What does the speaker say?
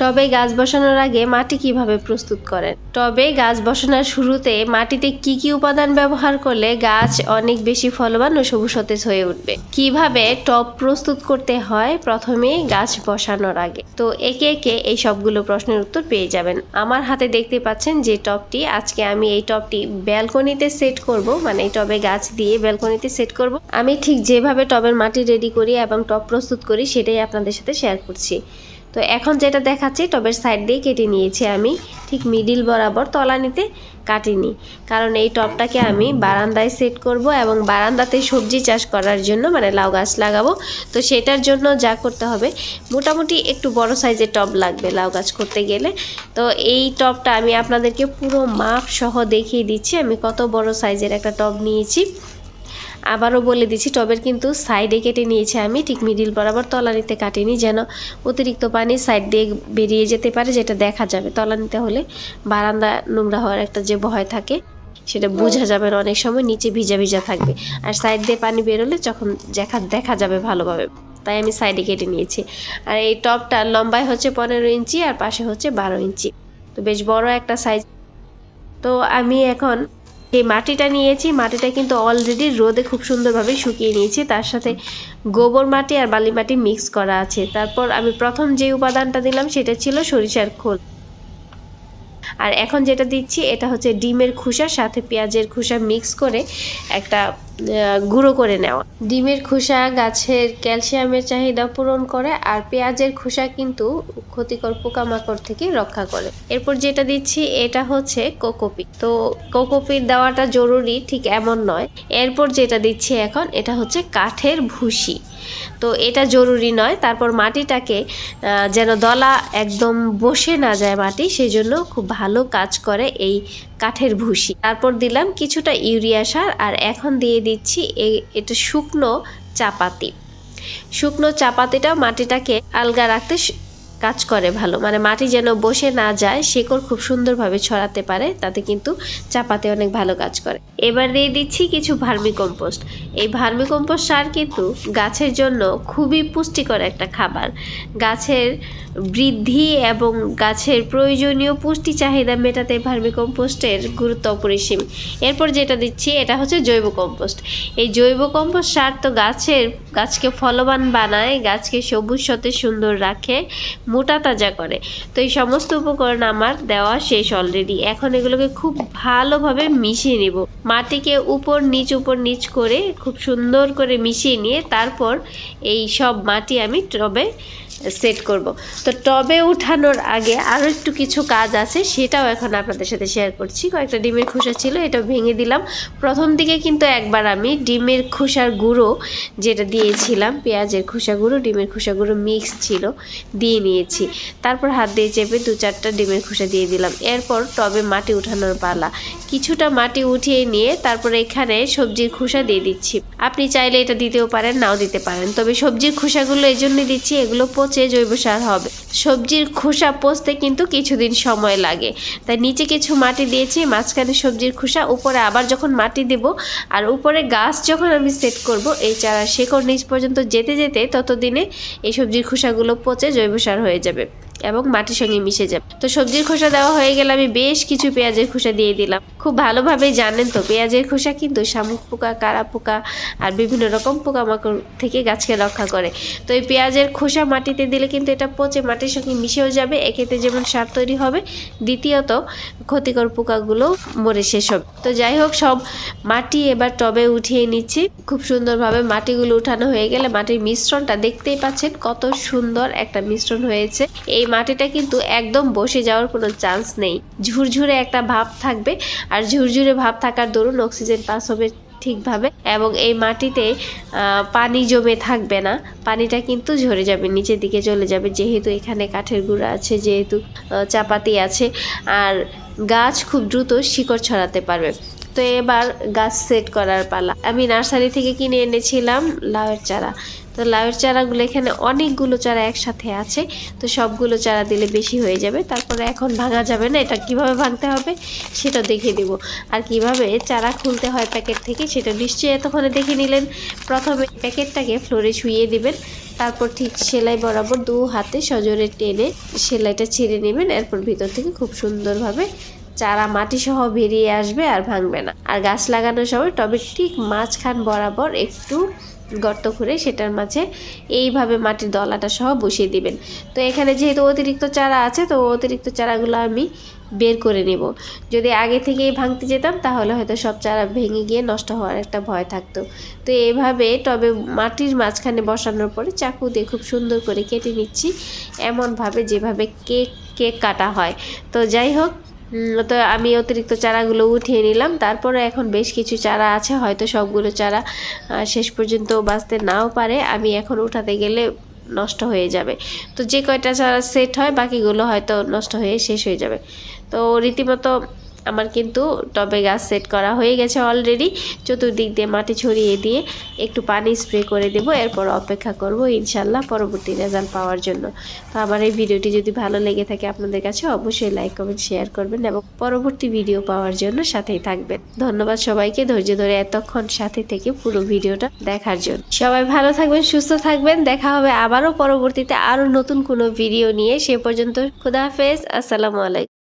টবে গাছ বসানোর আগে মাটি কীভাবে প্রস্তুত করেন? টবে গাছ বসানোর শুরুতে মাটিতে কি কি উপাদান ব্যবহার করলে গাছ অনেক বেশি ফলবান ও সবুজ সতেজ হয়ে উঠবে? কীভাবে টব প্রস্তুত করতে হয় প্রথমে গাছ বসানোর আগে? তো একে একে এই সবগুলো প্রশ্নের উত্তর পেয়ে যাবেন। আমার হাতে দেখতে পাচ্ছেন যে টবটি, আজকে আমি এই টবটি ব্যালকনিতে সেট করব মানে এই টবে গাছ দিয়ে ব্যালকনিতে সেট করব। আমি ঠিক যেভাবে টবের মাটি রেডি করি এবং টব প্রস্তুত করি, সেটাই আপনাদের সাথে শেয়ার করছি। তো এখন যেটা দেখাচ্ছি, টবের সাইড দিয়ে কেটে নিয়েছি আমি। ঠিক মিডিল বরাবর তলানিতে কাটিনি। কারণ এই টবটাকে আমি বারান্দায় সেট করব এবং বারান্দাতে সবজি চাষ করার জন্য মানে লাউ গাছ লাগাবো। তো সেটার জন্য যা করতে হবে, মোটামুটি একটু বড় সাইজের টব লাগবে লাউ গাছ করতে গেলে। তো এই টবটা আমি আপনাদেরকে পুরো মাপ সহ দেখিয়ে দিচ্ছি। আমি কত বড় সাইজের একটা টব নিয়েছি। আবারও বলে দিচ্ছি, টবের কিন্তু সাইডে কেটে নিয়েছি আমি, ঠিক মিডিল বরাবর তলানিতে কাটিনি যেন অতিরিক্ত পানি সাইড দিয়ে বেরিয়ে যেতে পারে, যেটা দেখা যাবে। তলানিতে হলে বারান্দা নোংরা হওয়ার একটা যে ভয় থাকে, সেটা বোঝা যাবে না অনেক সময়, নিচে ভিজা ভিজা থাকবে। আর সাইড দিয়ে পানি বেরোলে যখন দেখা দেখা যাবে ভালোভাবে। তাই আমি সাইডে কেটে নিয়েছি। আর এই টপটা লম্বায় হচ্ছে পনেরো ইঞ্চি আর পাশে হচ্ছে বারো ইঞ্চি। তো বেশ বড় একটা সাইজ। তো আমি এখন এই মাটিটা নিয়েছি, মাটিটা কিন্তু অলরেডি রোদে খুব সুন্দরভাবে শুকিয়ে নিয়েছি। তার সাথে গোবর মাটি আর বালি মাটি মিক্স করা আছে। তারপর আমি প্রথম যে উপাদানটা দিলাম সেটা ছিল সরিষার খোল। আর এখন যেটা দিচ্ছি, এটা হচ্ছে ডিমের খোসার সাথে পেঁয়াজের খোসা মিক্স করে একটা গুঁড়ো করে নেওয়া। ডিমের খোসা, গাছের ক্যালসিয়ামের চাহিদা পূরণ করে আর পেঁয়াজের খোসা কিন্তু ক্ষতিকর পোকামাকড় থেকে রক্ষা করে। এরপর যেটা দিচ্ছি, এটা হচ্ছে কোকোপি তো কোকোপিট দেওয়াটা জরুরি, ঠিক এমন নয়। এরপর যেটা দিচ্ছি এখন, এটা হচ্ছে কাঠের ভুসি। তো এটা জরুরি নয়, তারপর মাটিটাকে যেন দলা একদম বসে না যায় মাটি সেই জন্য খুব ভালো কাজ করে এই কাঠের ভুসি। তারপর দিলাম কিছুটা ইউরিয়া সার, আর এখন দিয়ে দিচ্ছি এটা শুকনো চাপাতি। শুকনো চাপাতিটা মাটিটাকে আলগা রাখতে কাজ করে ভালো। মানে মাটি যেন বসে না যায়, শেকড় খুব সুন্দরভাবে ছড়াতে পারে, তাতে কিন্তু চাপাতে অনেক ভালো কাজ করে। এবার দিয়ে দিচ্ছি কিছু ভার্মি কম্পোস্ট এই ভার্মি কম্পোস্ট সার কিন্তু গাছের জন্য খুবই পুষ্টিকর একটা খাবার। গাছের বৃদ্ধি এবং গাছের প্রয়োজনীয় পুষ্টি চাহিদা মেটাতে ভার্মি কম্পোস্টের গুরুত্ব অপরিসীম। এরপর যেটা দিচ্ছি, এটা হচ্ছে জৈব কম্পোস্ট এই জৈব কম্পোস্ট সার তো গাছের, গাছকে ফলবান বানায়, গাছকে সবুজ সতেজ সুন্দর রাখে। মোটা তাজা করে। তো এই সমস্ত উপকরণ আমার দেওয়া শেষ অলরেডি এখন এগুলোকে খুব ভালোভাবে মিশিয়ে নেব। মাটিকে উপর নিচ উপর নিচ করে খুব সুন্দর করে মিশিয়ে নিয়ে তারপর এই সব মাটি আমি টবে সেট করব। তো টবে উঠানোর আগে আরও একটু কিছু কাজ আছে, সেটাও এখন আপনাদের সাথে শেয়ার করছি। কয়েকটা ডিমের খোসা ছিল এটা ভেঙে দিলাম। প্রথম দিকে কিন্তু একবার আমি ডিমের খোসার গুঁড়ো যেটা দিয়েছিলাম, পেঁয়াজের খোসা গুঁড়ো, ডিমের খোসা গুঁড়ো মিক্স ছিল, দিয়ে নিয়েছি। তারপর হাত দিয়ে চেপে দু চারটা ডিমের খোসা দিয়ে দিলাম। এরপর টবে মাটি উঠানোর পালা। কিছুটা মাটি উঠিয়ে নিয়ে তারপর এখানে সবজির খোসা দিয়ে দিচ্ছি। আপনি চাইলে এটা দিতেও পারেন, নাও দিতে পারেন। তবে সবজির খোসাগুলো এই জন্যই দিচ্ছি, এগুলো পচে জৈব সার হবে। সবজির খোসা পচতে কিন্তু কিছুদিন সময় লাগে। তাই নিচে কিছু মাটি দিয়েছি, মাঝখানে সবজির খোসা, উপরে আবার যখন মাটি দেব আর উপরে গাছ যখন আমি সেট করব, এই চারা শেকড় নিচ পর্যন্ত যেতে যেতে ততদিনে এই সবজির খোসাগুলো পচে জৈব সার হয়ে যাবে। এবং মাটির সঙ্গে মিশে যাবে। তো সবজির খোসা দেওয়া হয়ে গেলে আমি বেশ কিছু পেঁয়াজের খোসা দিয়ে দিলাম। খুব ভালোভাবে জানেন তো, পেঁয়াজের খোসা কিন্তু শামুক পোকা, কারা পোকা আর বিভিন্ন রকম পোকামাকড় থেকে গাছকে রক্ষা করে। তো এই পেঁয়াজের খোসা মাটিতে দিলে কিন্তু এটা পচে মাটির সঙ্গে মিশেও যাবে, এক্ষেত্রে যেমন সার তৈরি হবে, দ্বিতীয়ত ক্ষতিকর পোকাগুলো মরে শেষ হবে। তো যাই হোক, সব মাটি এবার টবে উঠিয়ে নিচ্ছি। খুব সুন্দরভাবে মাটিগুলো উঠানো হয়ে গেলে মাটির মিশ্রণটা দেখতেই পাচ্ছেন কত সুন্দর একটা মিশ্রণ হয়েছে। এই মাটিটা কিন্তু একদম বসে যাওয়ার কোনো চান্স নেই। ঝুরঝুরে একটা ভাব থাকবে আর ঝুরঝুরে ভাব থাকার দরুন অক্সিজেন পাস হবে ঠিকভাবে এবং এই মাটিতে পানি জমে থাকবে না। পানিটা কিন্তু ঝরে যাবে, নিচের দিকে চলে যাবে। যেহেতু এখানে কাঠের গুঁড়া আছে, যেহেতু চাপাতি আছে আর গাছ খুব দ্রুত শিকড় ছড়াতে পারবে। তো এবার গাছ সেট করার পালা। আমি নার্সারি থেকে কিনে এনেছিলাম লাউয়ের চারা। তো লাউয়ের চারাগুলো এখানে অনেকগুলো চারা একসাথে আছে। তো সবগুলো চারা দিলে বেশি হয়ে যাবে। তারপরে এখন ভাঙা যাবে না, এটা কীভাবে ভাঙতে হবে সেটা দেখিয়ে দিব। আর কীভাবে চারা খুলতে হয় প্যাকেট থেকে সেটা নিশ্চয়ই এতক্ষণে দেখে নিলেন। প্রথমে প্যাকেটটাকে ফ্লোরে শুইয়ে দিবেন। তারপর ঠিক সেলাই বরাবর দু হাতে সজোরে টেনে সেলাইটা ছিঁড়ে নেবেন। এরপর ভিতর থেকে খুব সুন্দরভাবে চারা মাটি সহ বেরিয়ে আসবে আর ভাঙবে না। আর গাছ লাগানোর সময় টবের ঠিক মাঝখান বরাবর একটু গর্ত করে সেটার মাঝে এইভাবে মাটির দলাটা সহ বসিয়ে দিবেন। তো এখানে যেহেতু অতিরিক্ত চারা আছে, তো অতিরিক্ত চারাগুলো আমি বের করে নেব। যদি আগে থেকেই ভাঙতে যেতাম, তাহলে হয়তো সব চারা ভেঙে গিয়ে নষ্ট হওয়ার একটা ভয় থাকতো। তো এইভাবে টবে মাটির মাঝখানে বসানোর পরে চাকু দিয়ে খুব সুন্দর করে কেটে নিচ্ছি, এমনভাবে যেভাবে কেক কেক কাটা হয়। তো যাই হোক তো আমি অতিরিক্ত চারাগুলো উঠিয়ে নিলাম। তারপরে এখন বেশ কিছু চারা আছে, হয়তো সবগুলো চারা শেষ পর্যন্ত বাঁচতে নাও পারে। আমি এখন উঠাতে গেলে নষ্ট হয়ে যাবে। তো যে কয়টা চারা সেট হয়, বাকিগুলো হয়তো নষ্ট হয়ে শেষ হয়ে যাবে। তো রীতিমতো আমার কিন্তু টবে গাছ সেট করা হয়ে গেছে অলরেডি চতুর্দিক দিয়ে মাটি ছড়িয়ে দিয়ে একটু পানি স্প্রে করে দেব, এরপর অপেক্ষা করব ইনশাল্লাহ পরবর্তী রেজাল্ট পাওয়ার জন্য। তো আমার এই ভিডিওটি যদি ভালো লেগে থাকে আপনাদের কাছে, অবশ্যই লাইক কমেন্ট শেয়ার করবেন এবং পরবর্তী ভিডিও পাওয়ার জন্য সাথেই থাকবেন। ধন্যবাদ সবাইকে, ধৈর্য ধরে এতক্ষণ সাথে থেকে পুরো ভিডিওটা দেখার জন্য। সবাই ভালো থাকবেন, সুস্থ থাকবেন, দেখা হবে আবারও পরবর্তীতে আরও নতুন কোনো ভিডিও নিয়ে। সে পর্যন্ত খুদা হাফেজ, আসসালামু আলাইকুম।